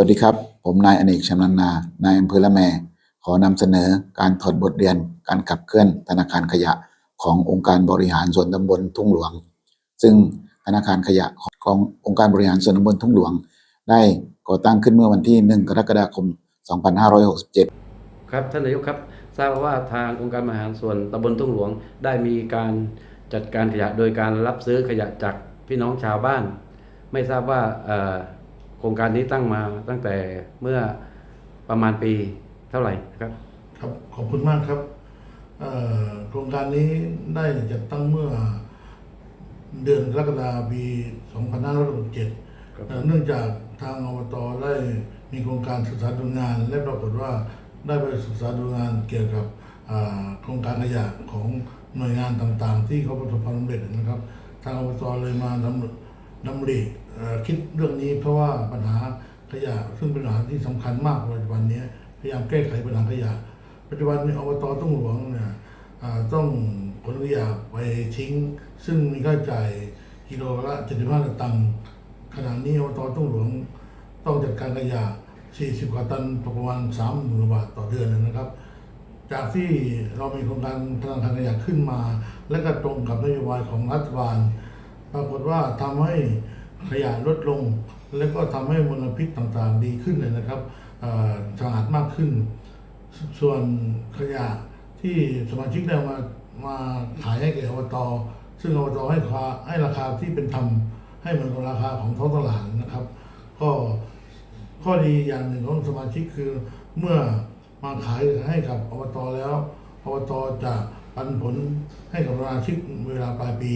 สวัสดีครับ ผมนายอเนกชำนาญนานายอำเภอละแม ขอนำเสนอการถอดบทเรียน การขับเคลื่อนธนาคารขยะขององค์การบริหารส่วนตำบลทุ่งหลวง ซึ่งธนาคารขยะขององค์การบริหารส่วนตำบลทุ่งหลวง ได้ก่อตั้งขึ้นเมื่อวันที่ 1 กรกฎาคม 2567 ครับท่านนายกครับทราบว่าทางองค์การบริหารส่วนตำบลทุ่งหลวง ได้มีการจัดการขยะโดยการรับซื้อขยะจากพี่น้องชาวบ้าน ไม่ทราบว่าเอ่อ โครงการนี้ตั้งมาตั้งแต่เมื่อประมาณปีเท่าไหร่ครับ ครับขอบคุณมากครับเอ่อโครงการนี้ได้จัดตั้งเมื่อเดือนกรกฎาคมปี 2567ครับเอ่อเนื่องจากทางอบตได้มีโครงการศึกษาดูงาน และปรากฏว่าได้ไปศึกษาดูงานเกี่ยวกับอ่าโครงการขยะของหน่วยงานต่างๆ ที่เขาประสบความสำเร็จนะครับ ทางอบตเลยมาดำ ดำริเอ่อคิดเรื่องนี้เพราะว่าปัญหาขยะซึ่งเป็นปัญหาที่สำคัญมากปัจจุบันนี้พยายามแก้ไขปัญหาขยะ ปัจจุบันนี้อบตต้องหลวงเนี่ยต้องขนขยะไปทิ้ง ซึ่งมีค่าใช้จ่ายกิโลละ75ตังค์ขณะนี้อบตต้องหลวงต้องจัดการขยะ 40 กว่าตันประมาณ3หมื่นบาทต่อเดือนนะครับ จากที่เรามีโครงการธนาคารขยะขึ้นมา และก็ตรงกับนโยบายของรัฐบาล ปรากฏว่าทำให้ขยะลดลง และก็ทำให้มลพิษต่างๆ ดีขึ้นเลยนะครับสะอาดมากขึ้น ส่วนขยะที่สมาชิกได้มามาขายให้แก่อบตซึ่งอบตให้ราให้ราคาที่เป็นธรรมให้เหมือนกับราคาของท้องตลาดนะครับ ก็ข้อดีอย่างหนึ่งของสมาชิกคือเมื่อมาขายให้กับอบตแล้วอบตจะปันผลให้กับสมาชิกเวลาปลายปี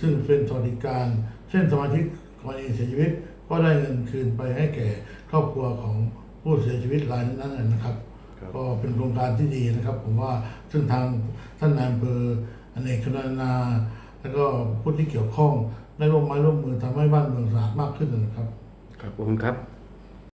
ซึ่งเป็นสวัสดิการ เช่นสมาชิกกรณีเสียชีวิต ก็ได้เงินคืนไปให้แก่ครอบครัวของผู้เสียชีวิตรายนั้นๆนะครับครับก็เป็นโครงการที่ดีนะครับ ผมว่าซึ่งทางท่านนายอำเภออเนกชนานา แล้วก็ผู้ที่เกี่ยวข้องได้ร่วมไม้ร่วมมือทำให้บ้านเมืองสะอาดมากขึ้นนะครับ ครับขอบคุณครับ